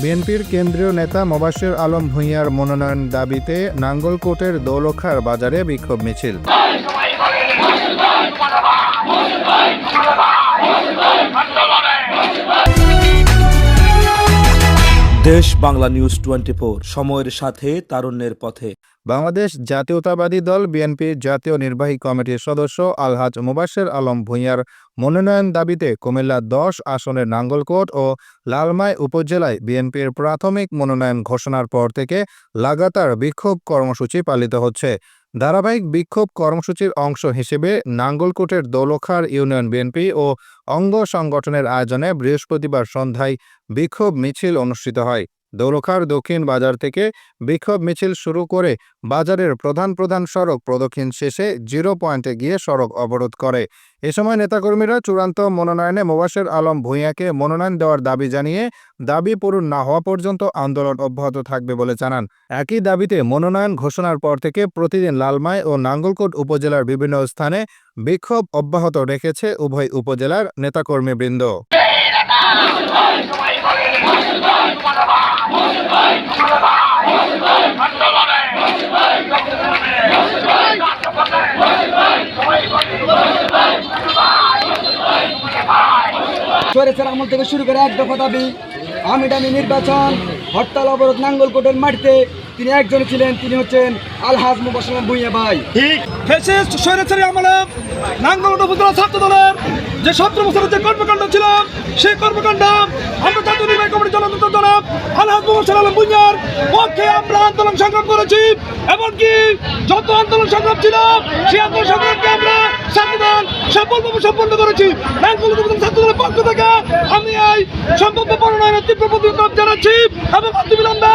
বিএনপির কেন্দ্রীয় নেতা মোবাশ্বের আলম ভূঁইয়ার মনোনয়ন দাবিতে নাঙ্গলকোটের দৌলখার বাজারে বিক্ষোভ মিছিল। দেশ বাংলা নিউজ টোয়েন্টি সময়ের সাথে তারুণ্যের পথে। বাংলাদেশ জাতীয়তাবাদী দল, বিএনপির জাতীয় নির্বাহী কমিটির সদস্য আলহাজ মোবাশ্বের আলম ভূঁইয়ার মনোনয়ন দাবিতে কুমিল্লা দশ আসনের নাঙ্গলকোট ও লালমাই উপজেলায় বিএনপির প্রাথমিক মনোনয়ন ঘোষণার পর থেকে লাগাতার বিক্ষোভ কর্মসূচি পালিত হচ্ছে। ধারাবাহিক বিক্ষোভ কর্মসূচির অংশ হিসেবে নাঙ্গলকোটের দৌলখার ইউনিয়ন বিএনপি ও অঙ্গ সংগঠনের আয়োজনে বৃহস্পতিবার সন্ধ্যায় বিক্ষোভ মিছিল অনুষ্ঠিত হয়। দৌলখার দক্ষিণ বাজার থেকে বিক্ষোভ মিছিল শুরু করে বাজারের প্রধান প্রধান সড়ক প্রদক্ষিণ শেষে জিরো পয়েন্টে গিয়ে সড়ক অবরোধ করে। এ সময় নেতাকর্মীরা চূড়ান্ত মনোনয়নে মোবাশের আলম ভূঁইয়াকে মনোনয়ন দেওয়ার দাবি জানিয়ে দাবি পূরণ না হওয়া পর্যন্ত আন্দোলন অব্যাহত থাকবে বলে জানান। একই দাবিতে মনোনয়ন ঘোষণার পর থেকে প্রতিদিন লালমাই ও নাঙ্গলকোট উপজেলার বিভিন্ন স্থানে বিক্ষোভ অব্যাহত রেখেছে উভয় উপজেলার নেতাকর্মীবৃন্দ। স্বৈরাচার আমল থেকে শুরু করে এক দফা দাবি, আমি দামি নির্বাচন, হরতাল, অবরোধ নাঙ্গলকোটের মাটিতে তিনি একজন ছিলেন, তিনি হচ্ছেন আলহাজ মুবাসলাম ভুইয়া ভাই। ঠিক। ফেসিস্ট স্বৈরাচারী আমলে নাঙ্গলকোট উপজেলা ছাত্র দলের যে সতেরো বছরের যে কর্মকাণ্ড ছিল, সেই কর্মকাণ্ড আমরা জাতীয় নির্বাহী কমিটির জনতন্ত্র জনাব আলহাজ আলম বুঞ্জার পক্ষে আমরা আন্দোলন সংগ্রাম করেছি। এমনকি যত আন্দোলন সংগ্রাম ছিল, সেই আন্দোলন সংগ্রামকে আমরা আমি এই সম্ভাব্য মনোনয়নের তীব্র প্রতিবাদ জানাচ্ছি এবং অতিবিলম্বে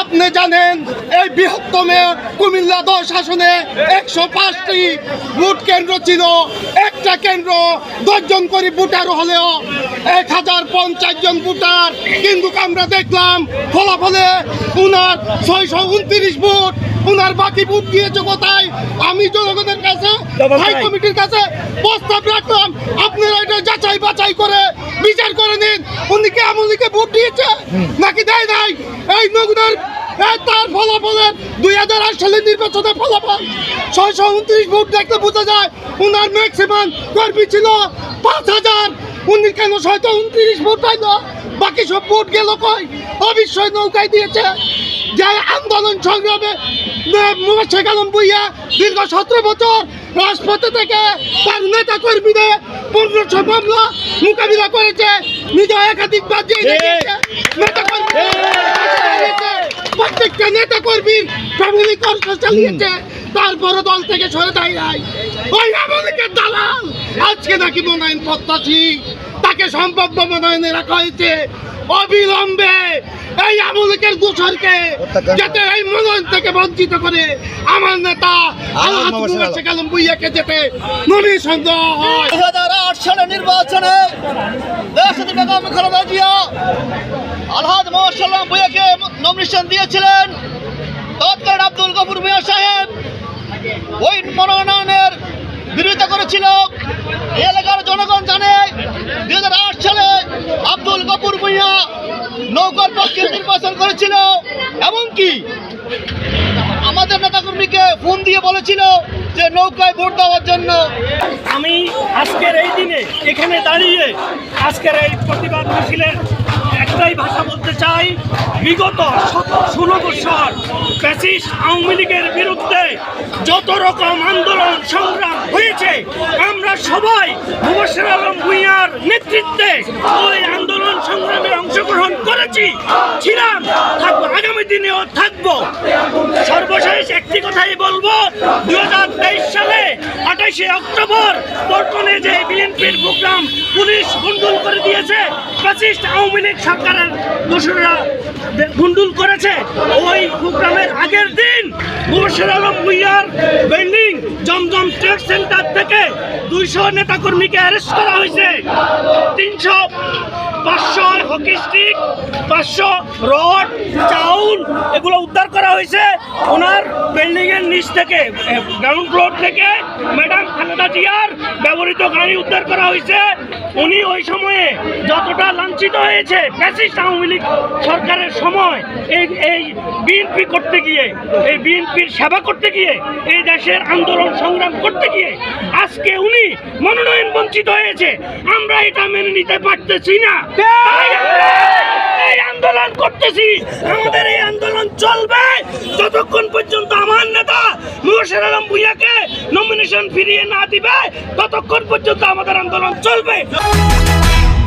আপনি জানেন এই বৃহত্তম কুমিল্লা দশ আসনে একশো পাঁচটি ভোট কেন্দ্র ছিল। একটা কেন্দ্র দশজন করে ভোটার হলেও এক হাজার পঞ্চাশ জন ভোটার। কিন্তু আমরা দেখলাম ফলাফলে উনার ছয়শো উনত্রিশ ভোট উনার বাকি ভোট দিয়েছে কোথায়? আমি জনগণের কাছে হাই কমিটির কাছে প্রস্তাব রাখলাম। আপনারা এটা যাচাই বাছাই করে বিচার করে নিন উনি কি আমলিকে ভোট দিয়েছে নাকি দেয় নাই এই নগুনার ফলাফলের দুই হাজার আট সালের নির্বাচনের ফলাফল। ছয়শো উনত্রিশ ভোট দেখতে বোঝা যায় উনার ম্যাক্সিমাম কর্মী ছিল পাঁচ হাজার। উনি কেন ছয়শো উনত্রিশ ভোট পাইল? বাকি সব ভোট গেল কই? অবশ্যই নৌকায় দিয়েছে। যে আন্দোলন সংগ্রামে শেখ আলম ভুইয়া দীর্ঘ সতেরো বছর রাজপথে থেকে তার নেতা কর্মীদের পনেরোশো মামলা মোকাবিলা করেছে। নিজে একাধিকবার জেলে গিয়েছে নেতা কর্মী প্রত্যেকটা নেতা কর্মীর ফ্যামিলি কষ্ট চালিয়েছে। তারপরে দল থেকে সরে দেয় নাই। ওই আমলিকের দালাল! আজকে নাকি মনোনয়ন প্রত্যাশী। তাকে সম্ভাব্য মনোনয়নে রাখা হয়েছে। অবিলম্বে এই আমলিকের দোষরকে যাতে এই মনোনয়ন থেকে বঞ্চিত করে আমার নেতা বুইয়াকে যেতে নমিনেশন দেওয়া হয়। দুই হাজার আট সালের নির্বাচনে দেশটি বেগম খালেদা জিয়া আলহাজ মোহাম্মদ সাল্লাম নমিনেশন দিয়েছিলেন তৎকালীন আব্দুল গফুর মিয়া সাহেব। ওই মনোনয়নের বিরোধিতা করেছিল এলাকার জনগণ জানে। দুই হাজার আট সালে আব্দুল গফুর ভুইয়া নৌকার পক্ষে নির্বাচন করেছিল। এমনকি আমাদের নেতাকর্মীকে ফোন দিয়ে বলেছিল যে নৌকায় ভোট দেওয়ার জন্য। আমি আজকের এই দিনে এখানে দাঁড়িয়ে আজকের এই প্রতিবাদ মিছিলের একটাই ভাষা বলতে চাই। বিগত ষোলো বছর ব্যাসিস আওয়ামী লীগের বিরুদ্ধে যত রকম আন্দোলন, সংগ্রাম হয়েছে, আমরা সবাই মুবাসির আলম ভুঁইয়ার নেতৃত্বে ওই আন্দোলন সংগ্রামে অংশগ্রহণ করেছি। ছিলাম, থাকব, আগামী দিনেও থাকব। সর্বশেষ একটি কথাই বলব দু হাজার তেইশ সালে আঠাশে অক্টোবর পল্টনে যে বিএনপির প্রোগ্রাম, পুলিশ গুন্ডুল করে দিয়েছে। ফ্যাসিস্ট আওয়ামী লীগ সরকারের দোসররা গুন্ডুল করেছে। ওই প্রোগ্রামের আগের দিন মুবশির আলম ভুইয়ার বিল্ডিং জমজম ট্রেড সেন্টার থেকে দুইশো নেতাকর্মীকে অ্যারেস্ট করা হয়েছে। তিনশো, পাঁচশো হকি স্টিক পাঁচশো রড চাউল এগুলো উদ্ধার করা হয়েছে। ওনার বিল্ডিং এর নিচ থেকে গ্রাউন্ড ফ্লোর থেকে ম্যাডাম খালেদা জিয়ার ব্যবহৃত গাড়ি উদ্ধার করা হয়েছে। উনি ওই সময়ে যতটা লাঞ্ছিত হয়েছে ফ্যাসিস্ট আওয়ামী লীগ সরকারের সময়, এই এই বিএনপি করতে গিয়ে, এই বিএনপির সেবা করতে গিয়ে, এই দেশের আন্দোলন সংগ্রাম করতে গিয়ে, আজকে উনি মনোনয়ন বঞ্চিত হয়েছে। আমরা এটা মেনে নিতে পারতেছি না। আন্দোলন করতেছি। আমাদের এই আন্দোলন চলবে যতক্ষণ পর্যন্ত আমার নেতা মুর্শিদ আলম ভুইয়াকে নমিনেশন ফিরিয়ে না দিবে, ততক্ষণ পর্যন্ত আমাদের আন্দোলন চলবে।